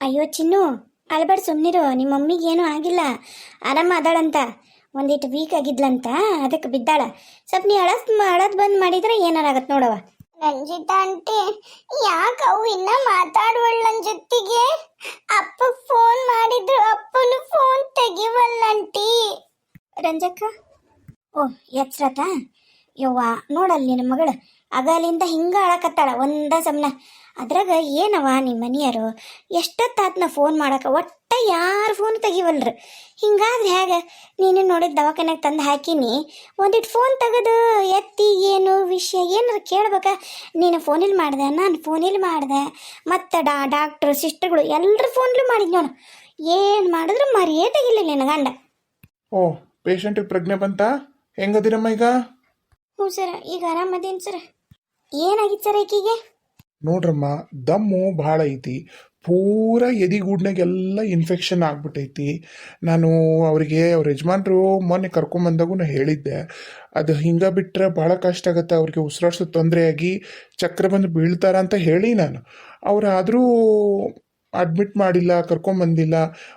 ಅಯ್ಯೋ ಚಿನ್ನು ಅಳ್ಬೇಡ ಸುಮ್ಮನಿರು ನಿಮ್ಮ ಮಮ್ಮಿಗೆ ಏನೂ ಆಗಿಲ್ಲ. ಆರಾಮ ಅದಾಳಂತ. ಒಂದಿಟ್ಟು ವೀಕ್ ಆಗಿದ್ಲಂತ ಅದಕ್ಕೆ ಬಿದ್ದಾಳ. ಸ್ವಲ್ಪ ನೀ ಅಳದ್ ಅಳದ್ ಬಂದ್ ಮಾಡಿದ್ರೆ ಏನಾರಾಗತ್ ನೋಡವ ರಂಜಿತಾ ಅಂಟಿ ಯಾಕೆ ಅವು ಇನ್ನ ಮಾತಾಡುವಳ ನನ್ ಜೊತೆಗೆ? ಅಪ್ಪ ಫೋನ್ ಮಾಡಿದ್ರು ಅಪ್ಪನು ಫೋನ್ ತೆಗಿವಲ್ಲಂಟಿ ರಂಜಕ್ಕ? ಓ ಎಚ್ರತ ಯವ್ವ ನೋಡಲ್ ನಿನ್ನ ಮಗಳು. ಅಗಲಿಂದ ಹಿಂಗ ಅಳಕತ್ತಾಳ ಒಂದ ಸಮನ. ಅದ್ರಾಗ ಏನವ ನಿಮ್ಮ ಮನೆಯವರು ಎಷ್ಟೊತ್ತಾತ್ನ ಫೋನ್ ಮಾಡಕ? ಒಟ್ಟ ಯಾರು ಫೋನ್ ತೆಗಿವಲ್ರು? ಹಿಂಗಾದ್ರೆ ಹೇಗ? ನೀನು ನೋಡಿದ ದವಾಖಾನೆಗೆ ತಂದು ಹಾಕಿನಿ. ಒಂದಿಟ್ಟು ಫೋನ್ ತೆಗೆದು ಎತ್ತಿ ಏನು ವಿಷಯ ಏನಾರ ಕೇಳ್ಬೇಕ? ನೀನು ಫೋನಲ್ಲಿ ಮಾಡಿದೆ ನಾನು ಫೋನಲ್ಲಿ ಮಾಡಿದೆ. ಮತ್ತು ಡಾ ಡಾಕ್ಟ್ರು ಸಿಸ್ಟರ್ಗಳು ಎಲ್ಲರೂ ಫೋನ್ಲು ಮಾಡಿದ್ ನೋಡು. ಏನು ಮಾಡಿದ್ರು ಮರಿಯೇ ತೆಗಿಲಿಲ್ಲ ನಿನ್ನ ಗಂಡ. ಓ ಪೇಷಂಟಿಗೆ ಪ್ರಜ್ಞೆ ಬಂತ? ಹೆಂಗದಿರಮ್ಮ ಈಗ? ಹ್ಞೂ ಸರ್ ಈಗ ಆರಾಮದೇನು ಸರ್. ಏನಾಗಿತ್ತು ಸರ್ ಆಕಿಗೆ ನೋಡ್ರಮ್ಮ, ದಮ್ಮು ಭಾಳ ಐತಿ. ಪೂರ ಎದಿಗೂಡ್ನಾಗೆಲ್ಲ ಇನ್ಫೆಕ್ಷನ್ ಆಗ್ಬಿಟ್ಟೈತಿ ನಾನು ಅವರಿಗೆ, ಅವ್ರ ಯಜಮಾನ್ರು ಮೊನ್ನೆ ಕರ್ಕೊಂಬಂದಾಗೂ ಹೇಳಿದ್ದೆ. ಅದು ಹಿಂಗೆ ಬಿಟ್ಟರೆ ಭಾಳ ಕಷ್ಟ ಆಗುತ್ತೆ. ಅವ್ರಿಗೆ ಉಸಿರಾಡ್ಸೋ ತೊಂದರೆಯಾಗಿ ಚಕ್ರ ಬಂದು ಬೀಳ್ತಾರ ಅಂತ ಹೇಳಿ ನಾನು. ಅವ್ರು ಆದರೂ ಅಡ್ಮಿಟ್ ಮಾಡಿಲ್ಲ, ಕರ್ಕೊಂಬಂದಿಲ್ಲ.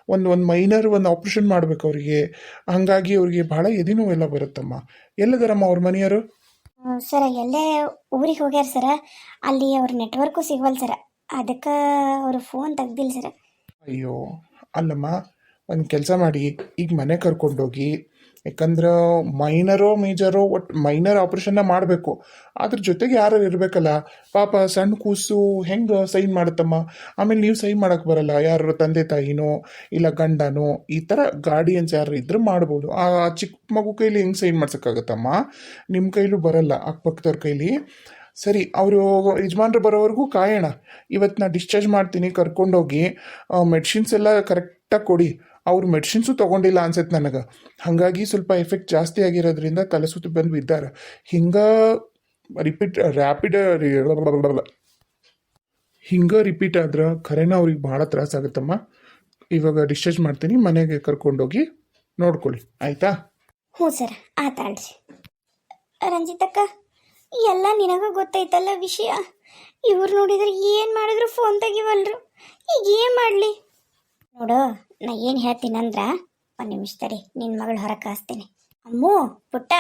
ಒಂದು ಒಂದು ಮೈನರ್ ಒಂದು ಆಪ್ರೇಷನ್ ಮಾಡ್ಬೇಕು ಅವರಿಗೆ. ಹಾಗಾಗಿ ಅವ್ರಿಗೆ ಭಾಳ ಎದೆ ನೋವೆಲ್ಲ ಬರುತ್ತಮ್ಮ. ಎಲ್ಲದರಮ್ಮ ಅವ್ರ ಮನೆಯವರು? ಸರ ಎಲ್ಲೇ ಊರಿಗೆ ಹೋಗ್ಯಾರ ಸರ ಅಲ್ಲಿ ಅವ್ರ ನೆಟ್ವರ್ಕು ಸಿಗವಲ್ ಸರ ಅದಕ್ಕೆ ಅವರು ಫೋನ್ ತೆಗ್ದಿಲ್ಲ ಸರ ಅಯ್ಯೋ, ಅಲ್ಲಮ್ಮ, ಒಂದು ಕೆಲಸ ಮಾಡಿ, ಈಗ ಮನೆ ಕರ್ಕೊಂಡೋಗಿ ಯಾಕಂದ್ರೆ ಮೈನರೋ ಮೇಜರೋ ಒಟ್ಟು ಮೈನರ್ ಆಪ್ರೇಷನ್ನ ಮಾಡಬೇಕು. ಅದ್ರ ಜೊತೆಗೆ ಯಾರು ಇರಬೇಕಲ್ಲ? ಪಾಪ ಸಣ್ಣ ಕೂಸು ಹೆಂಗೆ ಸೈನ್ ಮಾಡುತ್ತಮ್ಮ? ಆಮೇಲೆ ನೀವು ಸೈನ್ ಮಾಡೋಕ್ಕೆ ಬರಲ್ಲ. ಯಾರು ತಂದೆ ತಾಯಿನೋ, ಇಲ್ಲ ಗಂಡನೋ, ಈ ಥರ ಗಾರ್ಡಿಯನ್ಸ್ ಯಾರು ಇದ್ರೆ ಮಾಡ್ಬೋದು. ಆ ಚಿಕ್ಕ ಮಗು ಕೈಲಿ ಹೆಂಗೆ ಸೈನ್ ಮಾಡ್ಸೋಕ್ಕಾಗತ್ತಮ್ಮ? ನಿಮ್ಮ ಕೈಲೂ ಬರಲ್ಲ, ಅಕ್ಕಪಕ್ಕದವ್ರ ಕೈಲಿ. ಸರಿ, ಅವರು ಯಜಮಾನ್ರು ಬರೋವರೆಗೂ ಕಾಯೋಣ. ಇವತ್ತು ನಾ ಡಿಸ್ಚಾರ್ಜ್ ಮಾಡ್ತೀನಿ, ಕರ್ಕೊಂಡೋಗಿ ಮೆಡಿಸಿನ್ಸ್ ಎಲ್ಲ ಕರೆಕ್ಟಾಗಿ ಕೊಡಿ. ಅವ್ರು ಮೆಡಿಸಿನ್ಸು ತೊಗೊಂಡಿಲ್ಲ ಅನ್ಸುತ್ತೆ ನನಗೆ. ಹಾಗಾಗಿ ಸ್ವಲ್ಪ ಎಫೆಕ್ಟ್ ಜಾಸ್ತಿ ಆಗಿರೋದ್ರಿಂದ ತಲೆ ಬಂದು ಬಿದ್ದಾರೆ. ಹಿಂಗೆ ರಿಪೀಟ್ ರ್ಯಾಪಿಡ್ ಹಿಂಗೆ ರಿಪೀಟ್ ಆದ್ರೆ ಖರೇನ ಅವ್ರಿಗೆ ಭಾಳ ತ್ರಾಸಾಗುತ್ತಮ್ಮ ಇವಾಗ ಡಿಸ್ಚಾರ್ಜ್ ಮಾಡ್ತೀನಿ, ಮನೆಗೆ ಕರ್ಕೊಂಡೋಗಿ ನೋಡ್ಕೊಳ್ಳಿ. ಆಯಿತಾ? ಹ್ಞೂ ಸರ್ ಆತಾಡ್ರಿ ರಂಜಿತಕ್ಕ, ಎಲ್ಲ ನಿನಗ ಗೊತ್ತೈತಲ್ಲ ವಿಷಯ. ಇವ್ರು ನೋಡಿದ್ರೆ ಏನು ಮಾಡಿದ್ರು ಫೋನ್ ತೆಗಿವಲ್ರು. ಈಗ ಏನು ಮಾಡಲಿ? ನೋಡು, ನಾ ಏನು ಹೇಳ್ತೀನಿ ಅಂದ್ರ, ಒಂದು ನಿಮಿಷ ತಡಿ ನಿನ್ನ ಮಗಳು ಹೊರಗೆ ಕಾಸ್ತೀನಿ ಅಮ್ಮು, ಪುಟ್ಟ,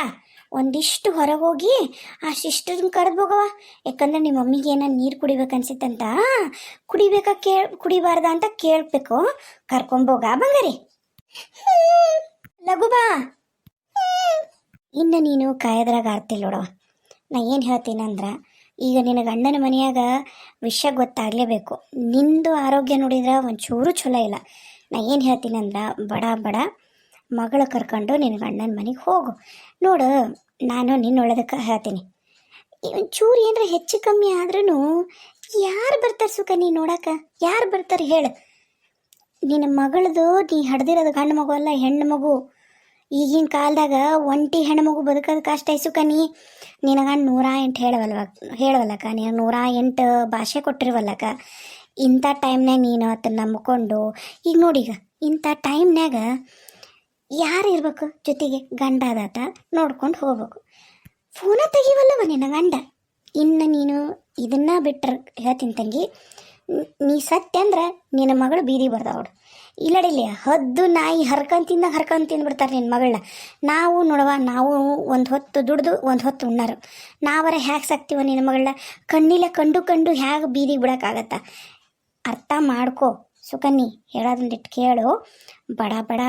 ಒಂದಿಷ್ಟು ಹೊರಗೆ ಹೋಗಿ, ಆ ಸಿಸ್ಟರ್ನ ಕರೆದು ಹೋಗವ ಯಾಕಂದ್ರೆ ನಿಮ್ಮ ಮಮ್ಮಿಗೆ ಏನೋ ನೀರು ಕುಡಿಬೇಕನ್ಸಿತ್ತಂತ ಕುಡಿಬೇಕಾ ಕೇಳ್, ಕುಡಿಬಾರ್ದ ಅಂತ ಕೇಳಬೇಕು. ಕರ್ಕೊಂಬೋಗ ಬಂಗಾರಿ. ಲಘು ಬಾ. ಇನ್ನು ನೀನು ಕಾಯದ್ರಾಗ ಆಡ್ತಿಲ್ಲ ನೋಡವ ನಾ ಏನು ಹೇಳ್ತೀನಂದ್ರೆ ಈಗ ನಿನ್ನ ಗಂಡನ ಮನೆಯಾಗ ವಿಷಯ ಗೊತ್ತಾಗಲೇಬೇಕು. ನಿಂದು ಆರೋಗ್ಯ ನೋಡಿದ್ರೆ ಒಂಚೂರು ಚಲೋ ಇಲ್ಲ. ನಾ ಏನು ಹೇಳ್ತೀನಿ ಅಂದ್ರೆ, ಬಡ ಬಡ ಮಗಳು ಕರ್ಕೊಂಡು ನಿನ್ನ ಗಂಡನ ಮನೆಗೆ ಹೋಗು. ನೋಡು, ನಾನು ನಿನ್ನೊಳದಕ್ಕೆ ಹೇಳ್ತೀನಿ. ಒಂಚೂರು ಏನರ ಹೆಚ್ಚು ಕಮ್ಮಿ ಆದ್ರೂ ಯಾರು ಬರ್ತಾರೆ ಸುಖ ನೀ ನೋಡಕ್ಕೆ ಯಾರು ಬರ್ತಾರೆ ಹೇಳು. ನಿನ್ನ ಮಗಳದು, ನೀ ಹಡ್ದಿರೋದು ಗಂಡು ಮಗು ಅಲ್ಲ, ಹೆಣ್ಣು ಮಗು. ಈಗಿನ ಕಾಲದಾಗ ಒಂಟಿ ಹೆಣ್ಮಗು ಮಗು ಬದುಕೋದು ಕಷ್ಟ ಐಸು ಕನಿ ನಿನಗ ನೂರ ಎಂಟು ಹೇಳವಲ್ವ, ಹೇಳವಲ್ಲಕ್ಕ? ನೀನು ನೂರ ಎಂಟು ಭಾಷೆ ಕೊಟ್ಟಿರ್ವಲ್ಲಕ್ಕ? ಇಂಥ ಟೈಮ್ನಾಗ ನೀನು ಅದನ್ನ ನಂಬ್ಕೊಂಡು, ಈಗ ನೋಡೀಗ ಇಂಥ ಟೈಮ್ನಾಗ ಯಾರು ಇರ್ಬೇಕು ಜೊತೆಗೆ? ಗಂಡ ಆದಾತ ನೋಡ್ಕೊಂಡು ಹೋಗ್ಬೇಕು. ಫೋನ ತೆಗಿವಲ್ಲವ ನಿನ್ನ ಗಂಡ? ಇನ್ನು ನೀನು ಇದನ್ನ ಬಿಟ್ಟರೆ ಹೇಳ್ತೀನಿ ತಂಗಿ, ನೀ ಸತ್ಯ ಅಂದ್ರೆ ನಿನ್ನ ಮಗಳು ಬೀದಿ ಬರ್ದವಳು ಇಲ್ಲಡಿಲ್ಲ, ಹದ್ದು ನಾಯಿ ಹರ್ಕೊಂಡು ತಿಂದಾಗ ಹರ್ಕೊಂಡ್ ತಿಂದ್ಬಿಡ್ತಾರೆ ನಿನ್ನ ಮಗಳನ್ನ ನಾವು ನೋಡವ ನಾವು ಒಂದು ಹೊತ್ತು ದುಡ್ದು, ಒಂದು ಹೊತ್ತು ಉಣ್ಣಾರು. ನಾವರ ಹ್ಯಾಗೆ ಸಾಕ್ತೀವ ನಿನ್ನ ಮಗಳನ್ನ ಕಣ್ಣಿಲ್ಲ ಕಂಡು ಕಂಡು ಹ್ಯಾಗೆ ಬೀದಿಗೆ ಬಿಡೋಕ್ಕಾಗತ್ತ? ಅರ್ಥ ಮಾಡ್ಕೋ. ಸುಕನ್ನಿ ಹೇಳೋದೊಂದಿಟ್ಟು ಕೇಳು. ಬಡ ಬಡ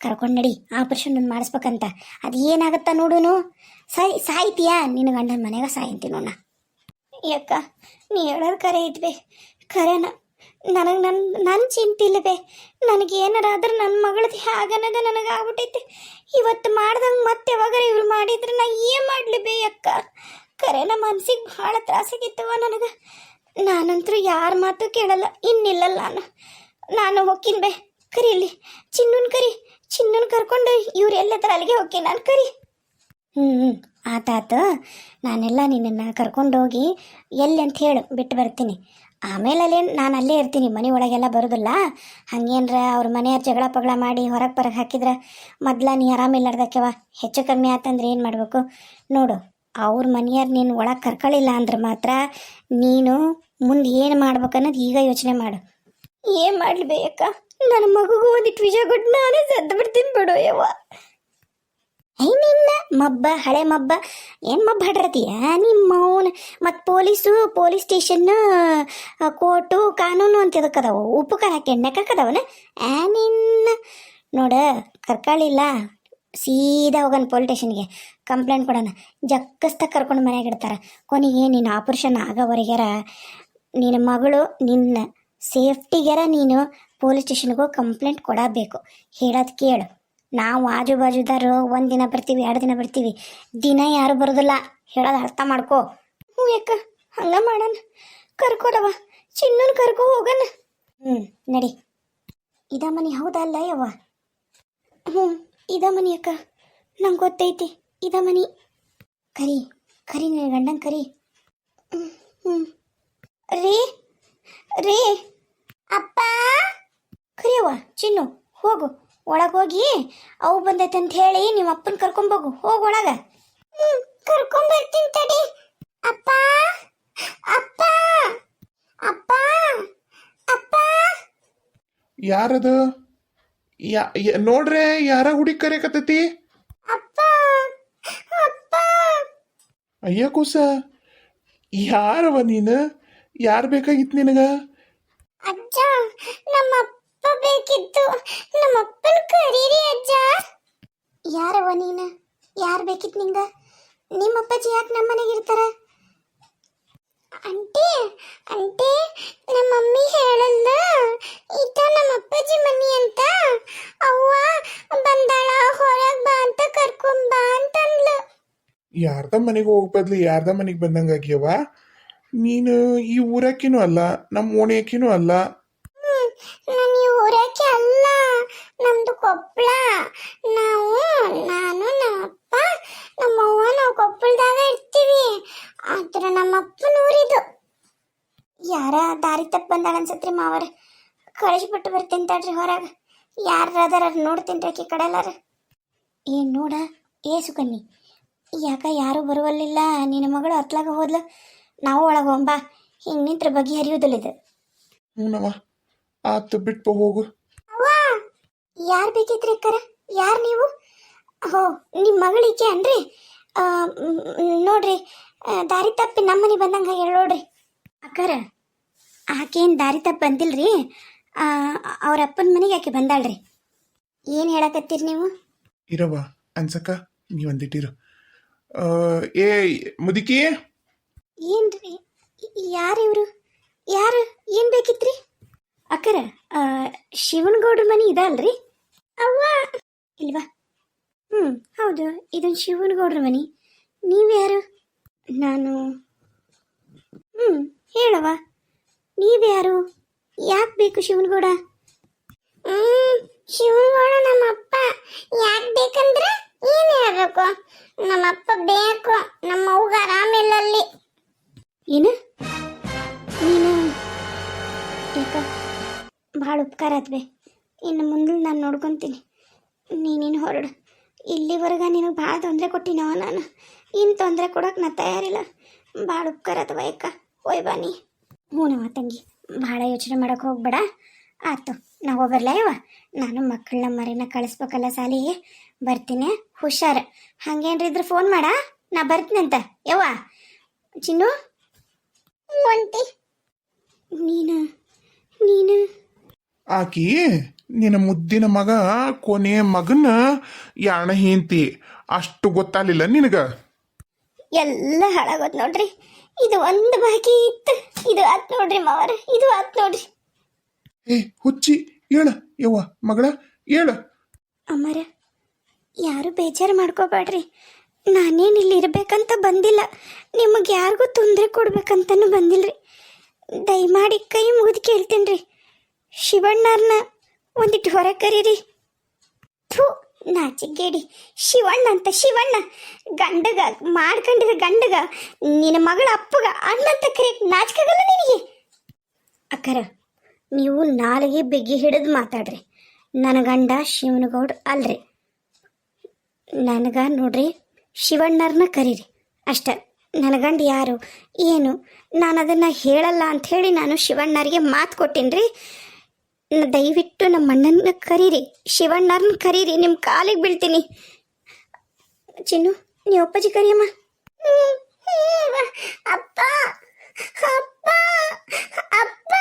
ಕರ್ಕೊಂಡು ನಡಿ, ಆಪ್ರೇಷನ್ ಒಂದು ಮಾಡಿಸ್ಬೇಕಂತ. ಅದು ಏನಾಗತ್ತ ನೋಡುನು? ಸಾಯ್, ಸಾಯ್ತೀಯಾ? ನಿನ್ನ ಗಂಡನ ಮನೆಗೆ ಸಾಯಂತೀನಿ ನೋಣ ಯಾಕ ನೀ ಹೇಳೋದು ಕರೆ ಇದ್ವಿ ಖರೇನ ನನಗೆ ನನ್ನ ನನ್ನ ಚಿಂತೆ ಇಲ್ಲದೆ ನನಗೆ ಏನಾರಾದ್ರೆ ನನ್ನ ಮಗಳದ್ದು ಹಾಗನದ ನನಗೆ ಆಗ್ಬಿಟ್ಟೈತೆ ಇವತ್ತು ಮಾಡ್ದಂಗೆ ಮತ್ತೆ ಯಾವಾಗಾರ ಇವ್ರು ಮಾಡಿದ್ರೆ ನಾ ಏನು ಮಾಡಲಿ ಬೇ ಅಕ್ಕ ಖರೇನ ಮನ್ಸಿಗೆ ಭಾಳ ತ್ರಾಸಾಗಿತ್ತವ ನನಗೆ. ನಾನಂತರೂ ಯಾರ ಮಾತು ಕೇಳಲ್ಲ ಇನ್ನಿಲ್ಲಲ್ಲ ನಾನು. ನಾನು ಹೋಗ್ತೀನಿ ಬೇ ಕರೀಲಿ ಚಿನ್ನನ್ ಕರಿ, ಚಿನ್ನನ್ ಕರ್ಕೊಂಡು ಇವ್ರು ಎಲ್ಲತ್ರ ಅಲ್ಲಿಗೆ ಹೋಗಿ ನಾನು, ಕರಿ. ಹ್ಞೂ ಆತಾತ ನಾನೆಲ್ಲ ನಿನ್ನನ್ನು ಕರ್ಕೊಂಡೋಗಿ ಎಲ್ಲಿ ಅಂತ ಹೇಳು ಬಿಟ್ಟು ಬರ್ತೀನಿ. ಆಮೇಲೆ ಅಲ್ಲೇ ನಾನು ಅಲ್ಲೇ ಇರ್ತೀನಿ, ಮನೆ ಒಳಗೆಲ್ಲ ಬರೋದಿಲ್ಲ. ಹಂಗೇನ್ರ ಅವ್ರ ಮನೆಯವ್ರ ಜಗಳ ಪಗಳ ಮಾಡಿ ಹೊರಗೆ ಪರಗೆ ಹಾಕಿದ್ರೆ ಮೊದ್ಲ ನೀ ಆರಾಮಿಲ್ಲಾರ್ದಕ್ಕೆವ ಹೆಚ್ಚು ಕಮ್ಮಿ ಆತಂದ್ರೆ ಏನು ಮಾಡಬೇಕು? ನೋಡು, ಅವ್ರ ಮನೆಯವ್ರು ನೀನು ಒಳಗೆ ಕರ್ಕೊಳ್ಳಿಲ್ಲ ಅಂದ್ರೆ ಮಾತ್ರ ನೀನು ಮುಂದೆ ಏನು ಮಾಡ್ಬೇಕನ್ನೋದು ಈಗ ಯೋಚನೆ ಮಾಡು. ಏನು ಮಾಡ್ಲಿ ಬೇಕಾ ನನ್ನ ಮಗುಗೂ ಒಂದಿಟ್ಟು ವಿಷಯ ಕೊಟ್ಟು ನಾನೇ ಸದ್ದು ಬಿಡ್ತೀನಿ ಬಿಡು ಯವ್ವ. ಐ ಮಬ್ಬ, ಹಳೆ ಮಬ್ಬ. ಏನ್ ಮಬ್ಬ ಹಡ್ರತಿಯ ನಿಮ್ಮ ಅವನ ಮತ್ತು ಪೊಲೀಸು, ಪೊಲೀಸ್ ಸ್ಟೇಷನ್ ಕೋರ್ಟು, ಕಾನೂನು ಅಂತ ಇದಕ್ಕದವ ಉಪ್ಪು ಖಾರ ಹಾಕ್ಯಂಡ್ ಎಣ್ಣೆ ಹಾಕದವನ ಆ ನೋಡ ಕರ್ಕಾಳಿಲ್ಲ ಸೀದಾ ಹೋಗೋಣ ಪೊಲೀಸ್ ಸ್ಟೇಷನ್ಗೆ. ಕಂಪ್ಲೇಂಟ್ ಕೊಡೋಣ. ಜಕ್ಕಸ್ತ ಕರ್ಕೊಂಡು ಮನೆಗೆ ಇಡ್ತಾರ. ಕೊನೆಗೆ ನಿನ್ನ ಆಪರೇಷನ್ ಆಗೋವರೆಗ್ಯಾರ ನಿನ್ನ ಮಗಳು, ನಿನ್ನ ಸೇಫ್ಟಿಗೆರ ನೀನು ಪೊಲೀಸ್ ಸ್ಟೇಷನ್ಗೂ ಕಂಪ್ಲೇಂಟ್ ಕೊಡಬೇಕು. ಹೇಳೋದು ಕೇಳು. ನಾವು ಆಜು ಬಾಜುದಾರು ಒಂದು ದಿನ ಬರ್ತೀವಿ, ಎರಡು ದಿನ ಬರ್ತೀವಿ. ದಿನ ಯಾರು ಬರೋದಿಲ್ಲ. ಹೇಳೋದು ಅರ್ಥ ಮಾಡ್ಕೋ. ಹ್ಞೂ ಯಾಕ? ಹಂಗ ಮಾಡೋಣ ಕರ್ಕೋರವ ಚಿನ್ನನ್ ಕರ್ಕೋ ಹೋಗಣ ಹ್ಞೂ, ನಡಿ. ಇದ ಮನಿ ಹೌದಲ್ಲ ಯವ್ವ? ಹ್ಞೂ, ಇದ ಮನಿ ಅಕ್ಕ. ನಂಗೆ ಗೊತ್ತೈತಿ, ಇದ ಮನಿ. ಕರಿ ಕರಿ ನೀ ಗಂಡನ್ ಕರಿ. ಹ್ಞೂ. ರೀ ರೀ. ಅಪ್ಪ. ಕರಿಯವ್ವ, ಚಿನ್ನು, ಹೋಗು. ಒಳಗೆ ಹೋಗಿ ಅವು ಬಂದೈತೆ ಅಂತ ಹೇಳಿ ನಿಮ್ಮ ಅಪ್ಪನ ಕರ್ಕೊಂಬೋಗು ಹೋಗ. ಒಳಗ. ಕರ್ಕೊಂಬರ್ತೀನಿ ಕರ್ಕೊಂಡ್ ಬರ್ತೀನಿ ತಡಿ. ಅಪ್ಪ ಅಪ್ಪ ಅಪ್ಪ ಅಪ್ಪ. ಯಾರದು? ಯಾ ಯ- ನೋಡ್ರೆ ಯಾರ ಹುಡಿ ಕರೆಯಕತ್ತೈತಿ? ಅಪ್ಪ ಅಪ್ಪ. ಅಯ್ಯ ಕೂಸ ಯಾರವ ನೀನು? ಯಾರು ಬೇಕಾಗಿತ್ತು ನಿನಗ? ಅಜ್ಜ ನಮ್ಮ ಅಪ್ಪ ಬೇಕಿತ್ತು. ನಮ್ಮ ಅಪ್ಪನ ಕರೀರಿ ಅಜ್ಜ. ಯಾರವ ನೀನು? ಯಾರು ಬೇಕಿತ್ತು ನಿಂಗ? ನಿಮ್ಮ ಅಪ್ಪಾಜಿ ಯಾಕೆ ನಮ್ಮ ಮನೆಗೆ ಇರ್ತಾರ? ಅಂಟಿ ಅಂಟಿ, ನಮ್ಮ ಮಮ್ಮಿ ಹೇಳಲ್ಲ. ಈತ ನಮ್ಮ ಅಪ್ಪಾಜಿ ಮನಿ ಅಂತ. ಅವ್ವ, ಬಂದಾಳ, ಹೊರಗೆ ಬಾ ಅಂತ ಕರ್ಕೊಂಡ್ ಬಾ ಅಂತಂದ್ಲು. ಯಾರ್ದ ಮನೆಗೆ ಹೋಗ್ ಬದ್ಲು? ಯಾರ್ದ ಮನೆಗೆ ಬಂದಂಗಾಗ್ಯವ ನೀನು ಈ ಊರಕ್ಕಿನೂ ಅಲ್ಲ, ನಮ್ಮ ಓಣಿಯಕ್ಕಿನೂ ಅಲ್ಲ ಹ್ಮ್ ನಾನು ಈ ಊರಕ್ಕೆ ಅಲ್ಲ ನಮ್ದು ಕೊಪ್ಪಳ ನಾವು, ನಾನು ನಮ್ಮ ಅಪ್ಪ ನಮ್ಮ ನಾವು ಕೊಪ್ಪಳದಾಗ ಇರ್ತೀವಿ. ಆದ್ರೆ ನಮ್ಮ ಅಪ್ಪನ ಊರಿದು ಯಾರ ದಾರಿ ತಪ್ಪು ಬಂದಾಳ ಅನ್ಸತ್ರಿ ಮಾವರ. ಕಳಿಸ್ಬಿಟ್ಟು ಬರ್ತೀನಿ ತಡ್ರಿ ಹೊರಗೆ. ಯಾರು ಅದಾರ ನೋಡ್ತೀನಿ ರೀ ಆಕಿ ಏ ನೋಡ, ಏ ಸುಕನ್ನಿ ಯಾಕ ಯಾರು ಬರುವಲ್ಲಿಲ್ಲ. ನಿನ್ನ ಮಗಳು ಹತ್ಲಾಗ ಹೋದ್ಲು. ನಾವು ಒಳಗೆ ಒಂಬಾ ಹಿಂಗೆ ನಿಂತ್ರ ಬಗೆ ಹರಿಯುವುದಿಲ್ಲ ಇದು. ಆತು ಬಿಟ್ಟು ಹೋಗು. ಯಾರು ಬೇಕಿದ್ರೆ ಅಕ್ಕರ ಯಾರು ನೀವು? ಹೋ ನಿಮ್ಮ ಮಗಳಿಗೆ ಅನ್ರಿ? ನೋಡ್ರಿ ದಾರಿ ತಪ್ಪಿ ನಮ್ಮನೆ ಬಂದಂಗ ಹೇಳಿ ನೋಡ್ರಿ. ಅಕ್ಕರ ಆಕೇನು ದಾರಿ ತಪ್ಪ ಬಂದಿಲ್ರಿ ಆ, ಅವ್ರ ಅಪ್ಪನ ಮನೆಗೆ ಆಕೆ ಬಂದಾಳ್ರಿ. ಏನು ಹೇಳಕತ್ತೀರಿ ನೀವು? ಇರವ ಅನ್ಸಕ ನೀವಂದಿಟ್ಟಿರು ಅಂದಿಟ್ಟಿರು. ಏ ಮುದುಕಿ? ಏನ್ರಿ? ಯಾರು ಇವರು? ಯಾರು? ಏನು ಬೇಕಿತ್ರಿ? ಅಕ್ಕರ ಶಿವನಗೌಡ್ರ ಮನೆ ಇದಲ್ರಿ? ಅವ್ವ. ಇಲ್ವಾ? ಹ್ಮ್, ಹೌದು, ಇದೊಂದು ಶಿವನಗೌಡ್ರ ಮನೆ. ನೀವ್ಯಾರು? ನಾನು. ಹ್ಮ್ ಹೇಳವ ನೀವ್ಯಾರು? ಯಾಕೆ ಬೇಕು ಶಿವನಗೌಡ ಹ್ಮ್ ನಮ್ಮ ಅಪ್ಪ ಯಾಕ್ ಬೇಕಂದ್ರ ಏನ್ ಹೇಳ್ಬೇಕು ನಮ್ಮ ಅಪ್ಪ ಬೇಕು. ನಮ್ಮ ಅವ್ಗ ಆರಾಮಿಲ್ಲ ಅಲ್ಲಿ ಏನು? ನೀನು. ಯಾಕ? ಭಾಳ ಉಪಕಾರ ಆತ್ಬೆ ಇನ್ನು ಮುಂದೆ ನಾನು ನೋಡ್ಕೊತೀನಿ. ನೀನೇನು ಹೊರಡು. ಇಲ್ಲಿವರೆಗೆ ನಿನಗೆ ಭಾಳ ತೊಂದರೆ ಕೊಟ್ಟಿನವ ನಾನು. ಇನ್ನು ತೊಂದರೆ ಕೊಡೋಕೆ ನಾ ತಯಾರಿಲ್ಲ. ಭಾಳ ಉಪಕಾರ ಅಥವಾ ಯಾಕ ಹೋಯ್ ಬಾ ನೀ. ಹ್ಞೂನವ ತಂಗಿ. ಭಾಳ ಯೋಚನೆ ಮಾಡೋಕೆ ಹೋಗ್ಬೇಡ. ಆಯ್ತು ನಾ ಯವ್ವ? ನಾನು ಮಕ್ಕಳನ್ನ ಮರಿನ ಕಳಿಸ್ಬೇಕಲ್ಲ ಸಾಲಿಗೆ ಬರ್ತೀನಿ. ಹುಷಾರು. ಹಂಗೇನ್ರಿ ಇದ್ರೆ ಫೋನ್ ಮಾಡ. ನಾ ಬರ್ತೀನಂತ. ಯವ್ವ? ಚಿನ್ನು? ಒಂಟಿ ನೀನು? ನೀನು? ಆಕಿ? ನಿನ್ನ ಮುದ್ದಿನ ಮಗ ಕೊನೆಯ ಮಗನ ಯಾಣ ಹೇಂತಿ ಅಷ್ಟು ಗೊತ್ತಾಗ್ಲಿಲ್ಲ ನಿನಗ? ಎಲ್ಲ ಹಾಳಾಗೋದ್ ನೋಡ್ರಿ. ಇದು ಒಂದು ಬಾಕಿ ಇತ್ತು. ಇದು ಆತ್ ನೋಡ್ರಿ ಮಾವರ. ಇದು ಆತ್ ನೋಡ್ರಿ. ಏ ಹುಚ್ಚಿ ಹೇಳ ಯವ್ವ ಮಗಳ ಹೇಳ ಅಮ್ಮರ ಯಾರು ಬೇಜಾರು ಮಾಡ್ಕೋಬೇಡ್ರಿ. ನಾನೇನು ಇಲ್ಲಿ ಇರ್ಬೇಕಂತ ಬಂದಿಲ್ಲ. ನಿಮಗೆ ಯಾರಿಗೂ ತೊಂದರೆ ಕೊಡ್ಬೇಕಂತನೂ ಬಂದಿಲ್ರಿ. ದಯಮಾಡಿ ಕೈ ಮುಗಿದು ಕೇಳ್ತೀನಿ ರೀ ಶಿವಣ್ಣವ್ರನ್ನ ಒಂದಿಟ್ಟು ಹೊರಗೆ ಕರೀರಿ. ಥೂ ನಾಚಿಗೇಡಿ ಶಿವಣ್ಣ ಅಂತ ಶಿವಣ್ಣ. ಗಂಡಗ ಮಾಡ್ಕೊಂಡಿರೋ ಗಂಡಗ, ನಿನ್ನ ಮಗಳ ಅಪ್ಪಗ ಅಣ್ಣಂತ ಕರೆ ನಾಚಿಕಾಗಲ್ಲ ನಿನಗೆ? ಅಕ್ಕರ, ನೀವು ನಾಲಿಗೆ ಬಿಗಿ ಹಿಡಿದು ಮಾತಾಡ್ರಿ. ನನ್ನ ಗಂಡ ಶಿವನಗೌಡ್ರ ಅಲ್ರಿ. ನನಗ ನೋಡ್ರಿ ಶಿವಣ್ಣರನ್ನ ಕರೀರಿ. ಅಷ್ಟ. ನನ್ನ ಗಂಡ ಯಾರು? ಏನು? ನಾನು ಅದನ್ನು ಹೇಳಲ್ಲ ಅಂಥೇಳಿ ನಾನು ಶಿವಣ್ಣರಿಗೆ ಮಾತು ಕೊಟ್ಟೀನಿ ರೀ ನ- ದಯವಿಟ್ಟು ನಮ್ಮ ಅಣ್ಣನ ಕರೀರಿ, ಶಿವಣ್ಣರನ್ನ ಕರೀರಿ ನಿಮ್ಮ ಕಾಲಿಗೆ ಬೀಳ್ತೀನಿ. ಚಿನ್ನು ನೀವು ಅಪ್ಪಾಜಿ ಕರಿಯಮ್ಮ. ಅಪ್ಪ ಅಪ್ಪ ಅಪ್ಪ.